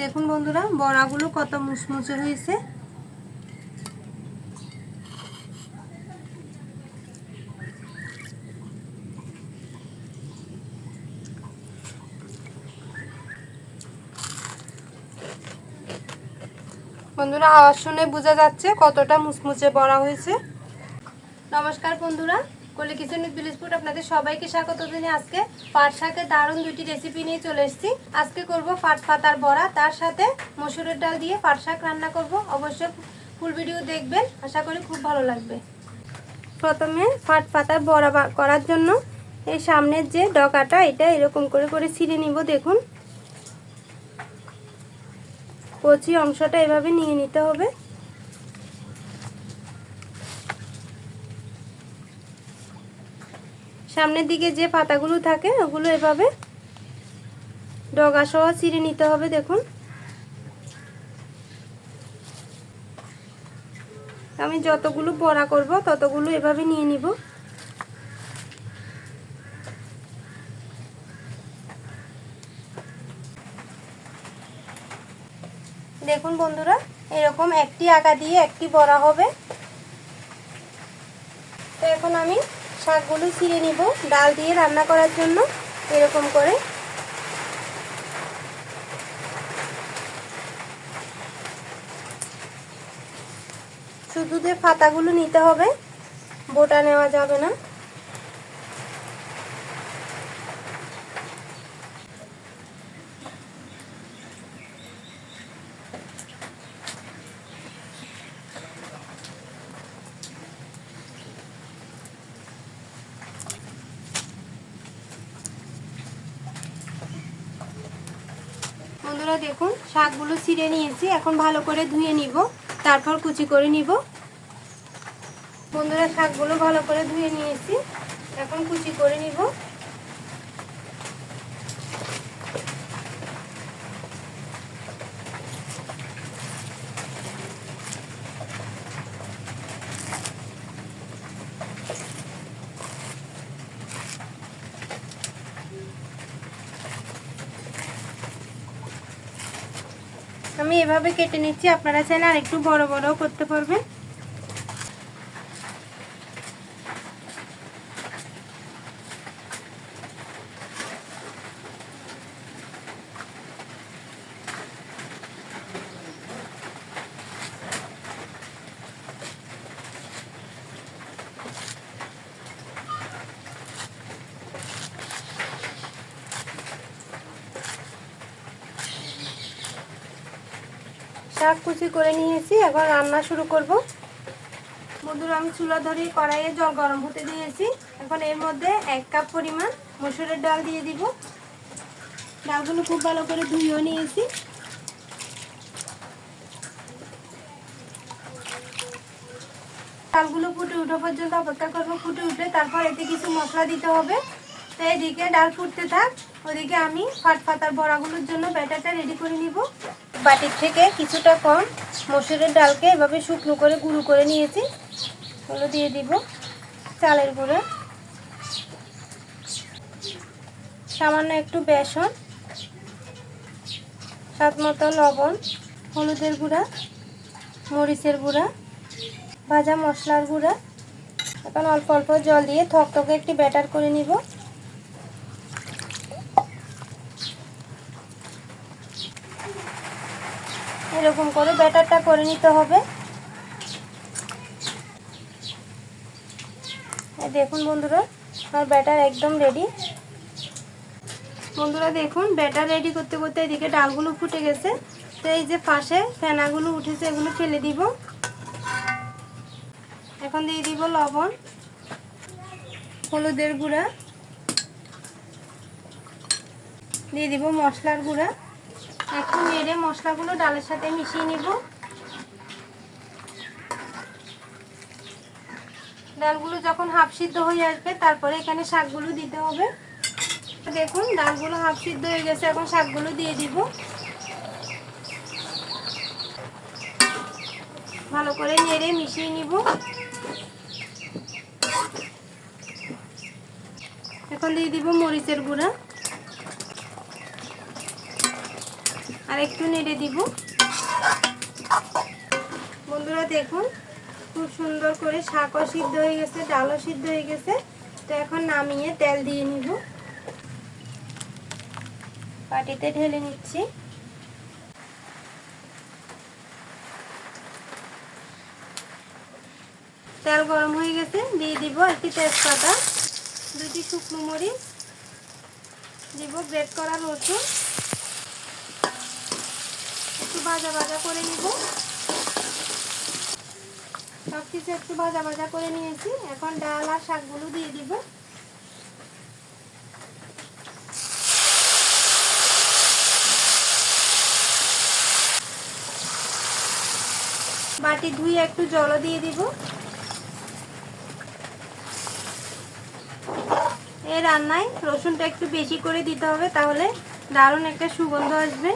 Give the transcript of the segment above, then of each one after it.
দেখুন বন্ধুরা, বড়াগুলো কত মুচমুচে হয়েছে। বন্ধুরা, আওয়াজ শুনে বোঝা যাচ্ছে কতটা মুচমুচে বড়া হয়েছে। নমস্কার বন্ধুরা। কলি কিচেন উইথ বিলিসপুট আপনাদের সবাইকে স্বাগত জানিয়ে আজকে পাট শাকের দারুণ দুটি রেসিপি নিয়ে চলে এসেছি। আজকে করব পাট পাতার বড়া, তার সাথে মসুরের ডাল দিয়ে পাট শাক রান্না করব। অবশ্যই ফুল ভিডিও দেখবেন, আশা করি খুব ভালো লাগবে। প্রথমে পাট পাতার বড়া করার জন্য এই সামনের যে ডকাটা এটা এরকম করে করে ছিঁড়ে নিব, দেখুন। কচি অংশটা এভাবে নিয়ে নিতে হবে। সামনের দিকে যে পাতাগুলো থাকে, ওগুলো এভাবে ডগা সহ চিড়ে নিতে হবে, দেখুন। আমি যতগুলো বড়া করব, ততগুলো এভাবে নিয়ে নিব। দেখুন বন্ধুরা, এরকম একটি আঁকা দিয়ে একটি বড়া হবে। তো এখন আমি শাকগুলো ছিঁড়ে নিব। ডাল দিয়ে রান্না করার জন্য এরকম করে। শুধু যে পাতাগুলো নিতে হবে, বোটা নেওয়া যাবে না। বন্ধুরা দেখুন, শাকগুলো ছিঁড়ে নিয়েছি। এখন ভালো করে ধুয়ে নিব, তারপর কুচি করে নিব। বন্ধুরা, শাকগুলো ভালো করে ধুয়ে নিয়েছি। এখন কুচি করে নিব। আমি এভাবে কেটে নিচ্ছি। আপনারা চাইলে আর একটু বড় বড়ও করতে পারবেন। শাক কুচি করে নিয়েছি এখন রান্না শুরু করব। বন্ধুরা আমি চুলা ধরে কড়াইয়ে জল গরম হতে দিয়েছি। এখন এর মধ্যে এক কাপ পরিমাণ মসুরের ডাল দিয়ে দিব। ডালগুলো খুব ভালো করে ধুয়েও নিয়েছি। ডালগুলো ফুটে উঠা পর্যন্ত অপেক্ষা করব, ফুটে উঠে তারপর এতে কিছু মশলা দিতে হবে। তো এদিকে ডাল ফুটতে থাক। ওদিকে আমি ফাট ফাতার বড়াগুলোর জন্য ব্যাটারটা রেডি করে নিব। বাটির থেকে কিছুটা কম মসুরের ডালকে এভাবে শুকনো করে গুঁড়ো করে নিয়েছি। ওগুলো দিয়ে দিব চালের গুঁড়ো। সামান্য একটু বেসন, স্বাদ মতো লবণ, হলুদের গুঁড়া, মরিচের গুঁড়া, ভাজা মশলার গুঁড়া। এখন অল্প অল্প জল দিয়ে থকথকে একটি ব্যাটার করে নিব। এরকম করে ব্যাটারটা করে নিতে হবে। দেখুন বন্ধুরা, আমার ব্যাটার একদম রেডি বন্ধুরা দেখুন, ব্যাটার রেডি করতে করতে এদিকে ডালগুলো ফুটে গেছে। তো এই যে পাশে ফেনাগুলো উঠেছে, এগুলো ফেলে দিব। এখন দিয়ে দিব লবণ, হলুদের গুঁড়া। দিয়ে দিব মশলার গুঁড়া। একটু নেড়ে মশলাগুলো ডালের সাথে মিশিয়ে নিব। ডালগুলো যখন হাফ সিদ্ধ হয়ে আসবে, তারপরে এখানে শাকগুলো দিতে হবে। দেখুন, ডালগুলো হাফ সিদ্ধ হয়ে গেছে, এখন শাকগুলো দিয়ে দিব। ভালো করে নেড়ে মিশিয়ে নিব। এখন দিয়ে দিব মরিচের গুঁড়া। আর একটু নেড়ে দিব। বন্ধুরা দেখুন, খুব সুন্দর করে শাকও সিদ্ধ হয়ে গেছে, ডালও সিদ্ধ হয়ে গেছে। তো এখন নামিয়ে তেল দিয়ে নিব। পাটিতে ঢেলে নিচ্ছি। তেল গরম হয়ে গেছে, দিয়ে দিব একটি তেজপাতা, দুটি শুকনো মরিচ, দিব ব্রেড করা রসুন। ভাজা ভাজা করে নিব। সব কিছু একটু ভাজা ভাজা করে নিয়েছি। এখন ডাল আর শাকগুলো দিয়ে দিব। বাটি ধুয়ে একটু জলও দিয়ে দিব। এই রান্নায় রসুনটা একটু বেশি করে দিতে হবে, তাহলে দারুণ একটা সুগন্ধ আসবে।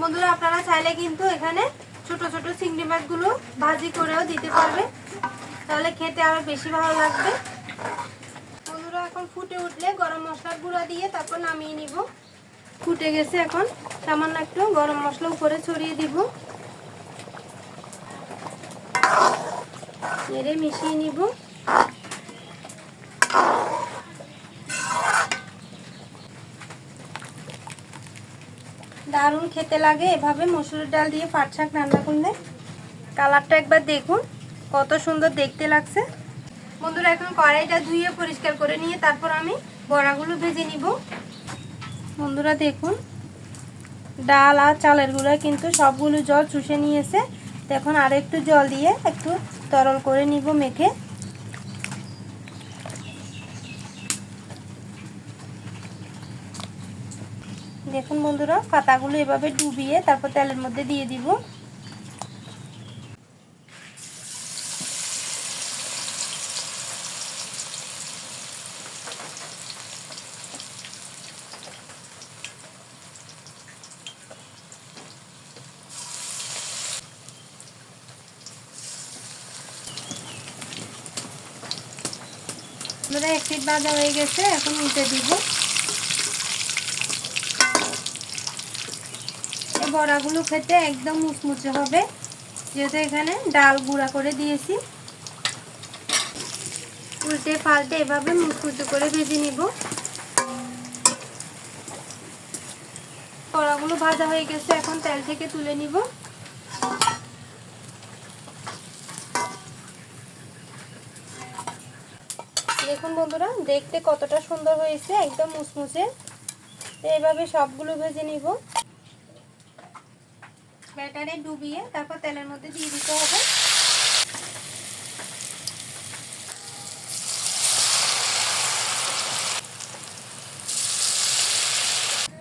বন্ধুরা, আপনারা চাইলে কিন্তু এখানে ছোট ছোট চিংড়ি মাছগুলো ভাজি করেও দিতে পারবে তাহলে খেতে আরও বেশি ভালো লাগবে। বন্ধুরা, এখন ফুটে উঠলে গরম মশলার গুঁড়া দিয়ে তারপর নামিয়ে নিব। ফুটে গেছে এখন, সামান্য একটু গরম মশলা উপরে ছড়িয়ে দিব। নেড়ে মিশিয়ে নিব। দারুণ খেতে লাগে। এভাবে মসুরের ডাল দিয়ে পাট শাক রান্না করলে কালারটা একবার দেখুন, কত সুন্দর দেখতে লাগছে। বন্ধুরা, এখন কড়াইটা ধুয়ে পরিষ্কার করে নিয়ে তারপর আমি বড়াগুলো ভেজে নিব। বন্ধুরা, দেখুন, ডাল আর চালের গুঁড়া কিন্তু সবগুলো জল চুষে নিয়েছে। এখন আর একটু জল দিয়ে একটু তরল করে নিব মেখে। দেখুন বন্ধুরা, পাতাগুলো এভাবে ডুবিয়ে তারপর তেলের মধ্যে দিয়ে দিব। একটি ভাজা হয়ে গেছে, এখন উল্টে দিব। বড়াগুলো খেতে একদম মুচমুচে হবে। যেহেতু এখানে ডাল গুঁড়া করে দিয়েছি। উল্টে পাল্টে এভাবে মুচমুচে করে ভেজে নিব। বড়াগুলো ভাজা হয়ে গেছে, এখন তেল থেকে তুলে নিব। দেখুন বন্ধুরা, দেখতে কতটা সুন্দর হয়েছে, একদম মুচমুচে। এইভাবে সবগুলো ভেজে নিব। ব্যাটারে ডুবিয়ে তারপর তেলের মধ্যে দিয়ে দিতে হবে।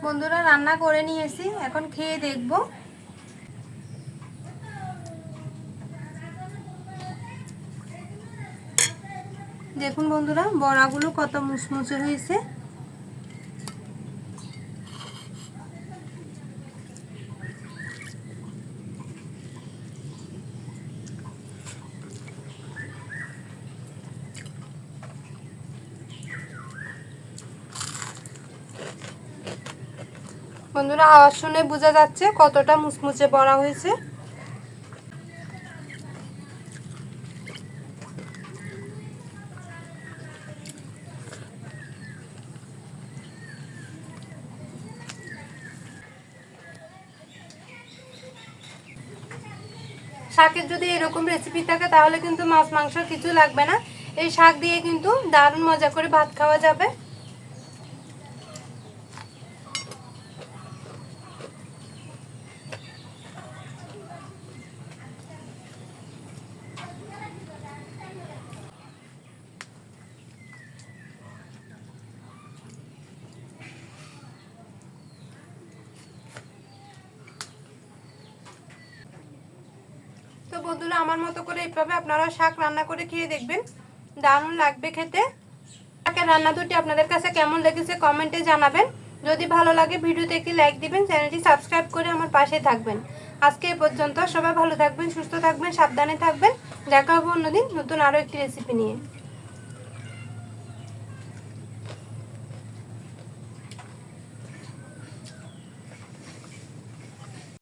বন্ধুরা, রান্না করে নিয়েছি। এখন খেয়ে দেখব। দেখুন বন্ধুরা, বড়াগুলো কত মুচমুচে হয়েছে। বন্ধুরা, আওয়াজ শুনে বোঝা যাচ্ছে কতটা মুচমুচে বড়া হয়েছে। শাকের যদি এরকম রেসিপি থাকে, তাহলে কিন্তু মাছ, মাংস কিছু লাগবে না। এই শাক দিয়ে কিন্তু দারুণ মজা করে ভাত খাওয়া যাবে। বন্ধুরা, আমার মতো করে এইভাবে আপনারা শাক রান্না করে খেয়ে দেখবেন। দারুণ লাগবে খেতে। শাকের রান্না দুটি আপনাদের কাছে কেমন লেগেছে কমেন্টে জানাবেন। যদি ভালো লাগে ভিডিওতে একটি লাইক দিবেন, চ্যানেলটি সাবস্ক্রাইব করে আমার পাশে থাকবেন। আজকে এ পর্যন্ত সবাই ভালো থাকবেন, সুস্থ থাকবেন, সাবধানে থাকবেন। দেখা হবে অন্যদিন নতুন আরও একটি রেসিপি নিয়ে।